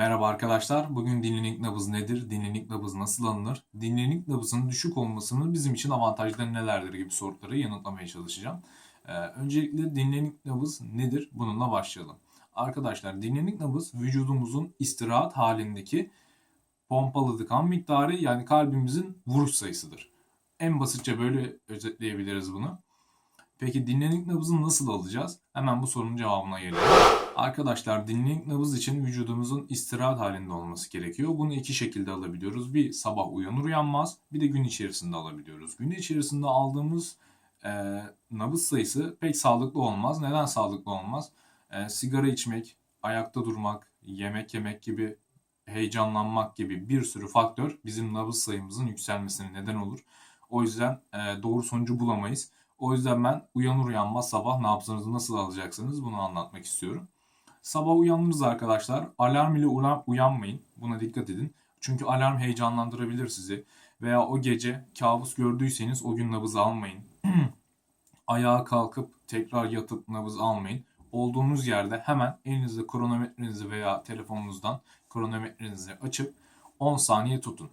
Merhaba arkadaşlar. Bugün dinlenik nabız nedir? Dinlenik nabız nasıl alınır? Dinlenik nabızın düşük olmasının bizim için avantajları nelerdir gibi soruları yanıtlamaya çalışacağım. Ee, öncelikle dinlenik nabız nedir? Bununla başlayalım. Arkadaşlar dinlenik nabız vücudumuzun istirahat halindeki pompaladığı kan miktarı yani kalbimizin vuruş sayısıdır. En basitçe böyle özetleyebiliriz bunu. Peki dinlenik nabızı nasıl alacağız? Hemen bu sorunun cevabına gelelim. Arkadaşlar dinlenik nabız için vücudumuzun istirahat halinde olması gerekiyor. Bunu iki şekilde alabiliyoruz. Bir sabah uyanır uyanmaz bir de gün içerisinde alabiliyoruz. Gün içerisinde aldığımız e, nabız sayısı pek sağlıklı olmaz. Neden sağlıklı olmaz? E, sigara içmek, ayakta durmak, yemek yemek gibi heyecanlanmak gibi bir sürü faktör bizim nabız sayımızın yükselmesine neden olur. O yüzden e, doğru sonucu bulamayız. O yüzden ben uyanır uyanmaz sabah nabzınızı nasıl alacaksınız bunu anlatmak istiyorum. Sabah uyanırız arkadaşlar. Alarm ile uyan- uyanmayın. Buna dikkat edin. Çünkü alarm heyecanlandırabilir sizi. Veya o gece kabus gördüyseniz o gün nabız almayın. Ayağa kalkıp tekrar yatıp nabız almayın. Olduğunuz yerde hemen elinizde kronometrenizi veya telefonunuzdan kronometrenizi açıp 10 saniye tutun.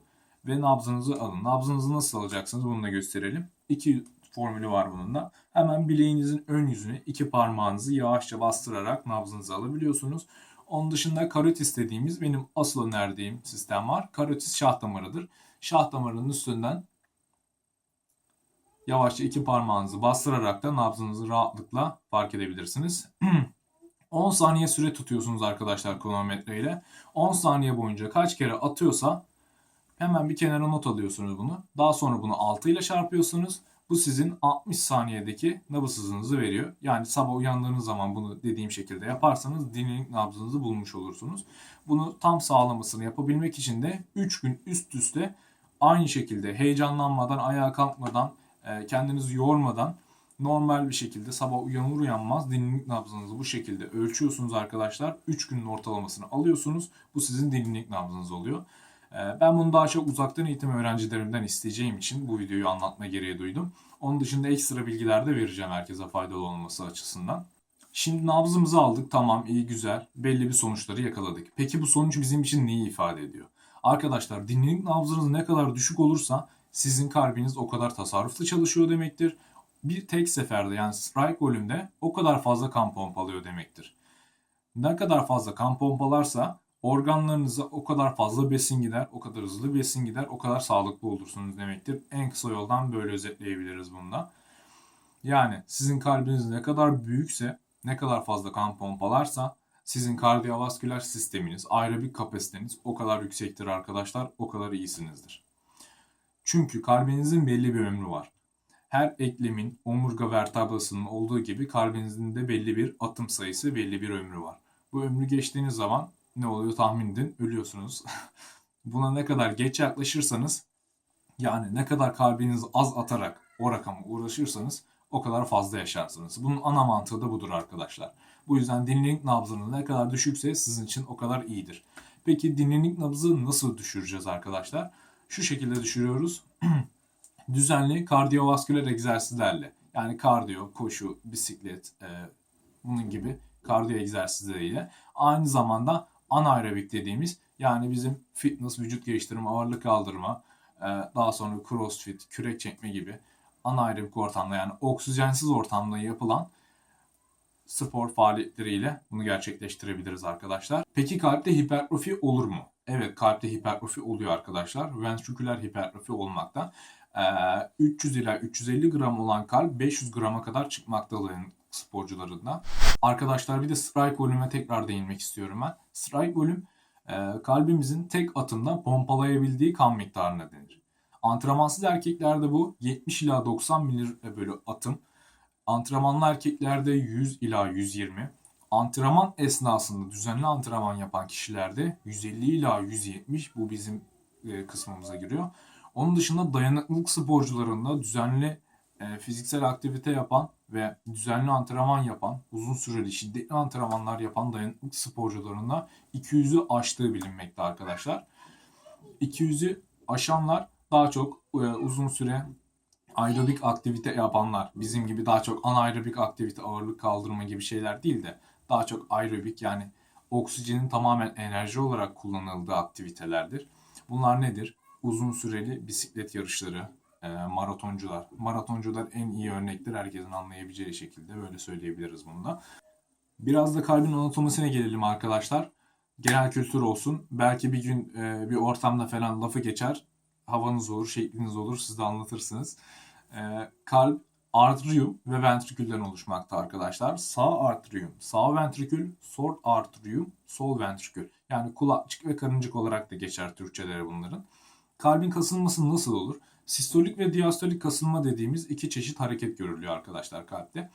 Ve nabzınızı alın. Nabzınızı nasıl alacaksınız bunu da gösterelim. İki formülü var bunun da. Hemen bileğinizin ön yüzüne iki parmağınızı yavaşça bastırarak nabzınızı alabiliyorsunuz. Onun dışında karotis dediğimiz benim asıl önerdiğim sistem var. Karotis şah damarıdır. Şah damarının üstünden yavaşça iki parmağınızı bastırarak da nabzınızı rahatlıkla fark edebilirsiniz. 10 saniye süre tutuyorsunuz arkadaşlar kronometre ile. 10 saniye boyunca kaç kere atıyorsa hemen bir kenara not alıyorsunuz bunu. Daha sonra bunu 6 ile çarpıyorsunuz. Bu sizin 60 saniyedeki nabız hızınızı veriyor. Yani sabah uyandığınız zaman bunu dediğim şekilde yaparsanız dinlenik nabzınızı bulmuş olursunuz. Bunu tam sağlamasını yapabilmek için de 3 gün üst üste aynı şekilde heyecanlanmadan, ayağa kalkmadan, e, kendinizi yormadan normal bir şekilde sabah uyanır uyanmaz dinlenik nabzınızı bu şekilde ölçüyorsunuz arkadaşlar. 3 günün ortalamasını alıyorsunuz. Bu sizin dinlenik nabzınız oluyor. Ee, Ben bunu daha çok uzaktan eğitim öğrencilerimden isteyeceğim için bu videoyu anlatma gereği duydum. Onun dışında ekstra bilgiler de vereceğim herkese faydalı olması açısından. Şimdi nabzımızı aldık tamam iyi güzel belli bir sonuçları yakaladık. Peki bu sonuç bizim için neyi ifade ediyor? Arkadaşlar dinlenik nabzınız ne kadar düşük olursa sizin kalbiniz o kadar tasarruflu çalışıyor demektir. Bir tek seferde yani strike volümde o kadar fazla kan pompalıyor demektir. Ne kadar fazla kan pompalarsa organlarınıza o kadar fazla besin gider, o kadar hızlı besin gider, o kadar sağlıklı olursunuz demektir. En kısa yoldan böyle özetleyebiliriz bunda. Yani sizin kalbiniz ne kadar büyükse, ne kadar fazla kan pompalarsa sizin kardiyovasküler sisteminiz, aerobik kapasiteniz o kadar yüksektir arkadaşlar, o kadar iyisinizdir. Çünkü kalbinizin belli bir ömrü var. Her eklemin omurga vertebrasının olduğu gibi kalbinizin de belli bir atım sayısı, belli bir ömrü var. Bu ömrü geçtiğiniz zaman ne oluyor tahmin edin ölüyorsunuz. Buna ne kadar geç yaklaşırsanız yani ne kadar kalbiniz az atarak o rakama uğraşırsanız o kadar fazla yaşarsınız. Bunun ana mantığı da budur arkadaşlar. Bu yüzden dinlenik nabzınız ne kadar düşükse sizin için o kadar iyidir. Peki dinlenik nabzı nasıl düşüreceğiz arkadaşlar? Şu şekilde düşürüyoruz. Düzenli kardiyovasküler egzersizlerle. Yani kardiyo, koşu, bisiklet, e, bunun gibi kardiyo egzersizleriyle. Aynı zamanda anaerobik dediğimiz yani bizim fitness, vücut geliştirme, ağırlık kaldırma, e, daha sonra crossfit, kürek çekme gibi anaerobik ortamda yani oksijensiz ortamda yapılan spor faaliyetleriyle bunu gerçekleştirebiliriz arkadaşlar. Peki kalpte hipertrofi olur mu? Evet kalpte hipertrofi oluyor arkadaşlar. Ventriküler hipertrofi olmakta. Ee, 300 ila 350 gram olan kalp 500 grama kadar çıkmakta dayanıklı sporcularında. Arkadaşlar bir de strike volüme tekrar değinmek istiyorum ben. Strike volüm e, kalbimizin tek atımda pompalayabildiği kan miktarına denir. Antrenmansız erkeklerde bu 70 ila 90 ml bölü atım. Antrenmanlı erkeklerde 100 ila 120. Antrenman esnasında düzenli antrenman yapan kişilerde 150 ila 170 bu bizim e, kısmımıza giriyor. Onun dışında dayanıklılık sporcularında düzenli e, fiziksel aktivite yapan ve düzenli antrenman yapan, uzun süreli şiddetli antrenmanlar yapan dayanıklık sporcularında 200'ü aştığı bilinmekte arkadaşlar. 200'ü aşanlar daha çok e, uzun süre aerobik aktivite yapanlar, bizim gibi daha çok anaerobik aktivite, ağırlık kaldırma gibi şeyler değil de daha çok aerobik yani oksijenin tamamen enerji olarak kullanıldığı aktivitelerdir. Bunlar nedir? Uzun süreli bisiklet yarışları, maratoncular. Maratoncular en iyi örnektir herkesin anlayabileceği şekilde böyle söyleyebiliriz bunu da. Biraz da kalbin anatomisine gelelim arkadaşlar. Genel kültür olsun. Belki bir gün e, bir ortamda falan lafı geçer. Havanız olur, şekliniz olur. Siz de anlatırsınız. E, kalp artrium ve ventrikülden oluşmakta arkadaşlar. Sağ artrium, sağ ventrikül, sol artrium, sol ventrikül. Yani kulakçık ve karıncık olarak da geçer Türkçeleri bunların. Kalbin kasılması nasıl olur? Sistolik ve diastolik kasılma dediğimiz iki çeşit hareket görülüyor arkadaşlar kalpte.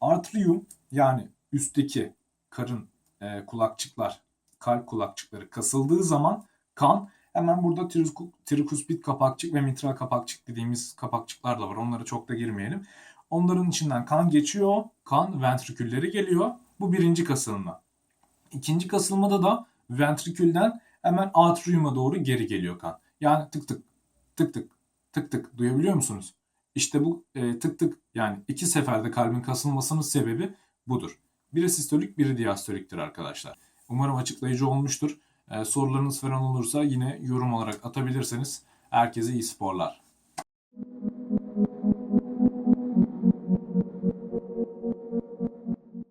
Artrium yani üstteki karın e, kulakçıklar, kalp kulakçıkları kasıldığı zaman kan hemen burada triku- trikuspit kapakçık ve mitral kapakçık dediğimiz kapakçıklar da var. Onlara çok da girmeyelim. Onların içinden kan geçiyor. Kan ventrikülleri geliyor. Bu birinci kasılma. İkinci kasılmada da ventrikülden hemen atriuma doğru geri geliyor kan. Yani tık tık tık tık tık tık duyabiliyor musunuz? İşte bu e, tık tık yani iki seferde kalbin kasılmasının sebebi budur. Biri sistolik, biri diastoliktir arkadaşlar. Umarım açıklayıcı olmuştur. E, sorularınız falan olursa yine yorum olarak atabilirseniz herkese iyi sporlar.